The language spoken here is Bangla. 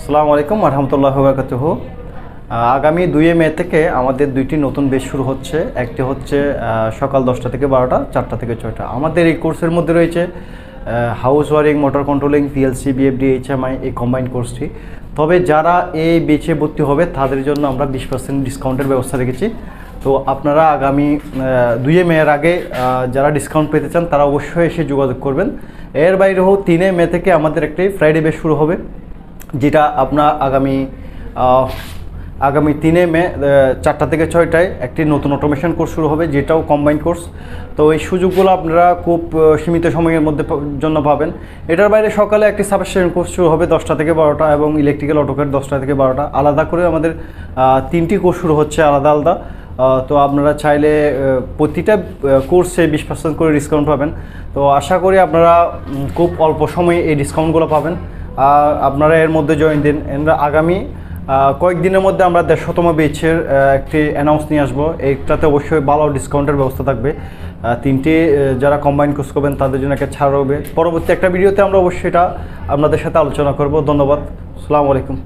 আসসালামু আলাইকুম রহমতুল্লাহ বরকাতুহ। আগামী দুই মে থেকে আমাদের দুইটি নতুন বেশ শুরু হচ্ছে। একটি হচ্ছে সকাল দশটা থেকে বারোটা, চারটা থেকে ছয়টা। আমাদের এই কোর্সের মধ্যে রয়েছে house wiring motor controlling, PLC, BFD, HMI এই কম্বাইন্ড কোর্সটি তবে যারা এই বেচে ভর্তি হবে, তাদের জন্য আমরা বিশ পার্সেন্ট ডিসকাউন্টের ব্যবস্থা রেখেছি। তো আপনারা আগামী দুই মেয়ের আগে যারা ডিসকাউন্ট পেতে চান, তারা অবশ্যই এসে যোগাযোগ করবেন। এর বাইরেও তিনে মে থেকে আমাদের একটি ফ্রাইডে বেশ শুরু হবে। যেটা আপনার আগামী আগামী তিনে মে চারটা থেকে ছয়টায় একটি নতুন অটোমেশন কোর্স শুরু হবে, যেটাও কম্বাইন্ড কোর্স তো এই সুযোগগুলো আপনারা খুব সীমিত সময়ের মধ্যে জন্য পাবেন। এটার বাইরে সকালে একটি সাবস্টেশন কোর্স শুরু হবে দশটা থেকে বারোটা এবং ইলেকট্রিক্যাল অটোকের দশটা থেকে বারোটা। আলাদা করে আমাদের তিনটি কোর্স শুরু হচ্ছে আলাদা আলাদা। তো আপনারা চাইলে প্রতিটা কোর্সে বিশ পার্সেন্ট করে ডিসকাউন্ট পাবেন। তো আশা করি আপনারা খুব অল্প সময়ে এই ডিসকাউন্টগুলো পাবেন। আর আপনারা এর মধ্যে জয়েন দিন। আগামী কয়েকদিনের মধ্যে আমরা দেড়শোতম বেচের একটি অ্যানাউন্স নিয়ে আসব। এইটাতে অবশ্যই ভালো ডিসকাউন্টের ব্যবস্থা থাকবে। তিনটি যারা কম্বাইন কোর্স করবেন, তাদের জন্য একটা ছাড় হবে। পরবর্তী একটা ভিডিওতে আমরা অবশ্যই এটা আপনাদের সাথে আলোচনা করব। ধন্যবাদ। সালামু আলাইকুম।